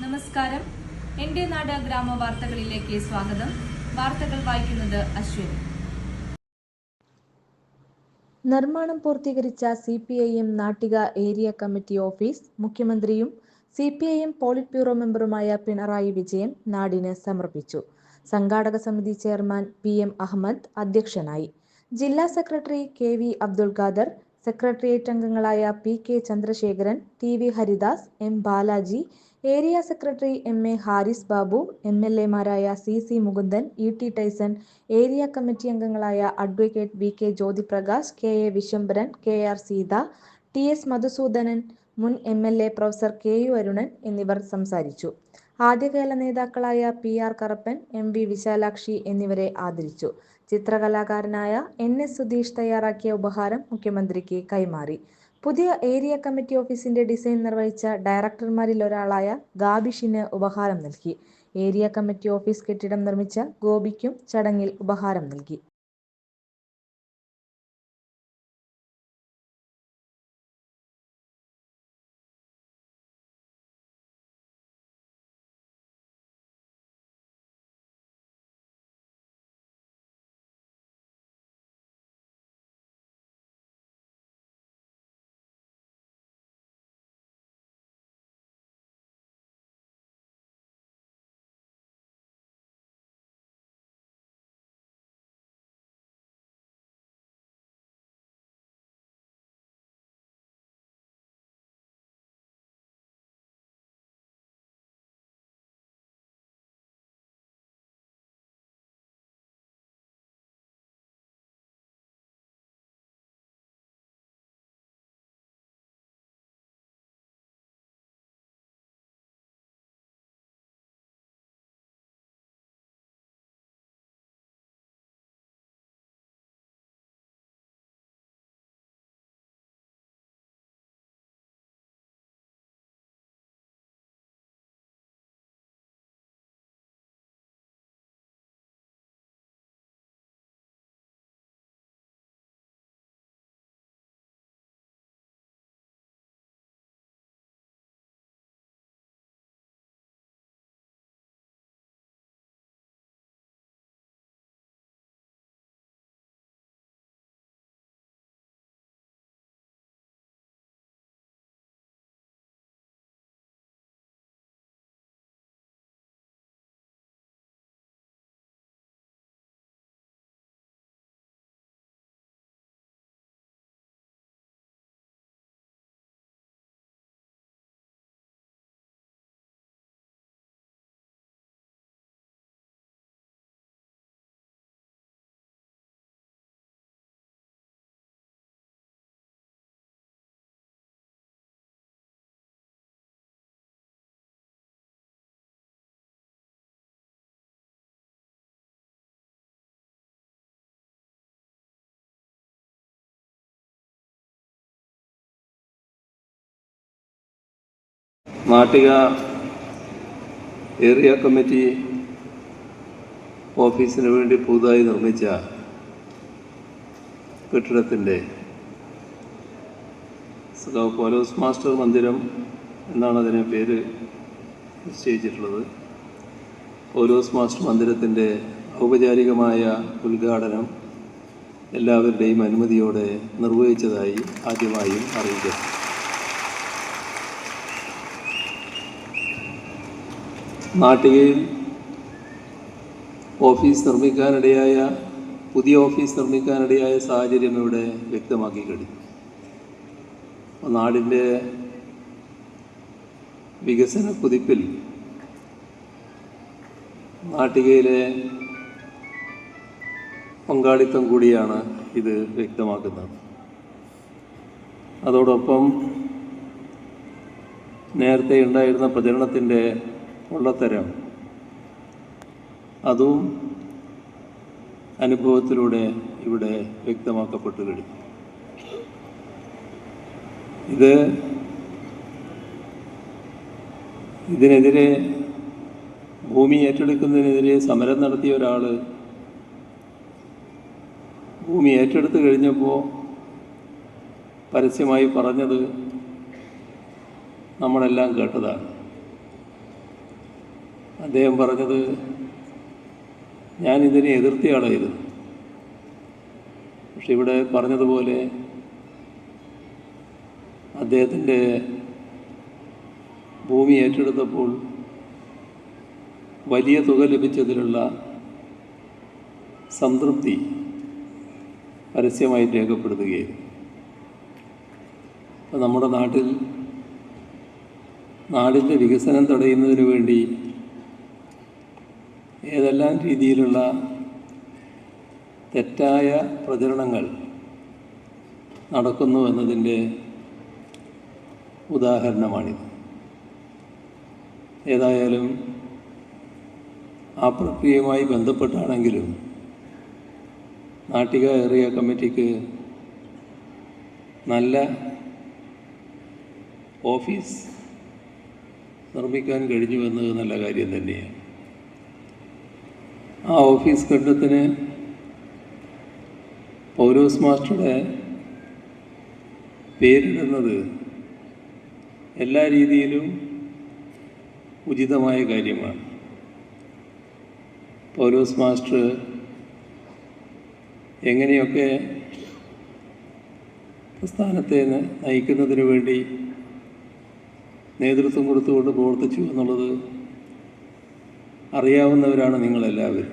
നമസ്കാരം. എന്റെ നാട് ഗ്രാമ വാർത്തകളിലേക്ക് സ്വാഗതം. വാർത്തകൾ വായിക്കുന്നത് അശ്വിനി നിർമ്മാണം പൂർത്തീകരിച്ച C P I M Nattika area committee office മുഖ്യമന്ത്രിയും C P I M politburo മെമ്പറുമായ Pinarayi Vijayan നാടിന് സമർപ്പിച്ചു. സംഘാടക സമിതി ചെയർമാൻ പി എം അഹമ്മദ് അധ്യക്ഷനായി. ജില്ലാ secretary K V Abdul Khader secretariat അംഗങ്ങളായ P K Chandrasekharan T V Haridas M Balaji area secretary M A Haris Babu M L എമാരായ C C Mukundan E T Tyson area committee അംഗങ്ങളായ advocate V K Jyothiprakash K A Vishambaran K R Seetha T S Madhusoodanan മുൻ M L A professor K U Arunan എന്നിവർ സംസാരിച്ചു. ആദ്യകാല നേതാക്കളായ P R Karappan M V Vishalakshi എന്നിവരെ ആദരിച്ചു. ചിത്രകലാകാരനായ N S Sudheesh തയ്യാറാക്കിയ ഉപഹാരം മുഖ്യമന്ത്രിക്ക് കൈമാറി. പുതിയ ഏരിയ കമ്മിറ്റി ഓഫീസിന്റെ ഡിസൈൻ നിർവഹിച്ച ഡയറക്ടർമാരിൽ ഒരാളായ ഗാബിഷിന് ഉപഹാരം നൽകി. ഏരിയ കമ്മിറ്റി ഓഫീസ് കെട്ടിടം നിർമ്മിച്ച ഗോപിക്കും ചടങ്ങിൽ ഉപഹാരം നൽകി. നാട്ടിക ഏരിയ കമ്മിറ്റി ഓഫീസിന് വേണ്ടി പുതുതായി നിർമ്മിച്ച കെട്ടിടത്തിന്റെ സഖാവ് പോലോസ് മാസ്റ്റർ മന്ദിരം എന്നാണ് അതിനെ പേര് നിശ്ചയിച്ചിട്ടുള്ളത്. പോലോസ് മാസ്റ്റർ മന്ദിരത്തിന്റെ ഔപചാരികമായ ഉദ്ഘാടനം എല്ലാവരുടെയും അനുമതിയോടെ നിർവഹിച്ചതായി ആദ്യമായും അറിയിക്കുന്നു നാട്ടികയിൽ ഓഫീസ് നിർമ്മിക്കാനിടയായ പുതിയ ഓഫീസ് നിർമ്മിക്കാനിടയായ സാഹചര്യം ഇവിടെ വ്യക്തമാക്കി കഴിഞ്ഞു. നാടിന്റെ വികസന കുതിപ്പിൽ നാട്ടികയിലെ പങ്കാളിത്തം കൂടിയാണ് ഇത് വ്യക്തമാക്കുന്നത്. അതോടൊപ്പം നേരത്തെ ഉണ്ടായിരുന്ന പ്രചരണത്തിന്റെ ഉള്ളത്തരം അതും അനുഭവത്തിലൂടെ ഇവിടെ വ്യക്തമാക്കപ്പെട്ടു കഴിഞ്ഞു ഇത് ഇതിനെതിരെ ഭൂമി ഏറ്റെടുക്കുന്നതിനെതിരെ സമരം നടത്തിയ ഒരാൾ ഭൂമി ഏറ്റെടുത്ത് കഴിഞ്ഞപ്പോൾ പരസ്യമായി പറഞ്ഞത് നമ്മളെല്ലാം കേട്ടതാണ്. അദ്ദേഹം പറഞ്ഞത് ഞാൻ ഇതിനെ എതിർത്തയാളായിരുന്നു. പക്ഷെ ഇവിടെ പറഞ്ഞതുപോലെ അദ്ദേഹത്തിന്റെ ഭൂമി ഏറ്റെടുത്തപ്പോൾ വലിയ തുക ലഭിച്ചതിലുള്ള സംതൃപ്തി പരസ്യമായി രേഖപ്പെടുത്തുകയായിരുന്നു. നമ്മുടെ നാട്ടിൽ നാടിന്റെ വികസനം തടയുന്നതിന് വേണ്ടി ഏതെല്ലാം രീതിയിലുള്ള തെറ്റായ പ്രചരണങ്ങൾ നടക്കുന്നു എന്നതിന്റെ ഉദാഹരണമാണിത്. ഏതായാലും ആ പ്രക്രിയയുമായി ബന്ധപ്പെട്ടാണെങ്കിലും നാട്ടിക ഏറിയ കമ്മിറ്റിക്ക് നല്ല ഓഫീസ് നിർമ്മിക്കാൻ കഴിഞ്ഞു എന്നത് നല്ല കാര്യം തന്നെയാണ്. ആ ഓഫീസ് കെട്ടിടത്തിന് പൗലോസ് മാസ്റ്ററുടെ പേരിടുന്നത് എല്ലാ രീതിയിലും ഉചിതമായ കാര്യമാണ്. പൗലോസ് മാസ്റ്റർ എങ്ങനെയൊക്കെ പ്രസ്ഥാനത്തെ നയിക്കുന്നതിന് വേണ്ടി നേതൃത്വം കൊടുത്തുകൊണ്ട് പ്രവർത്തിച്ചു എന്നുള്ളത് അറിയാവുന്നവരാണ് നിങ്ങളെല്ലാവരും.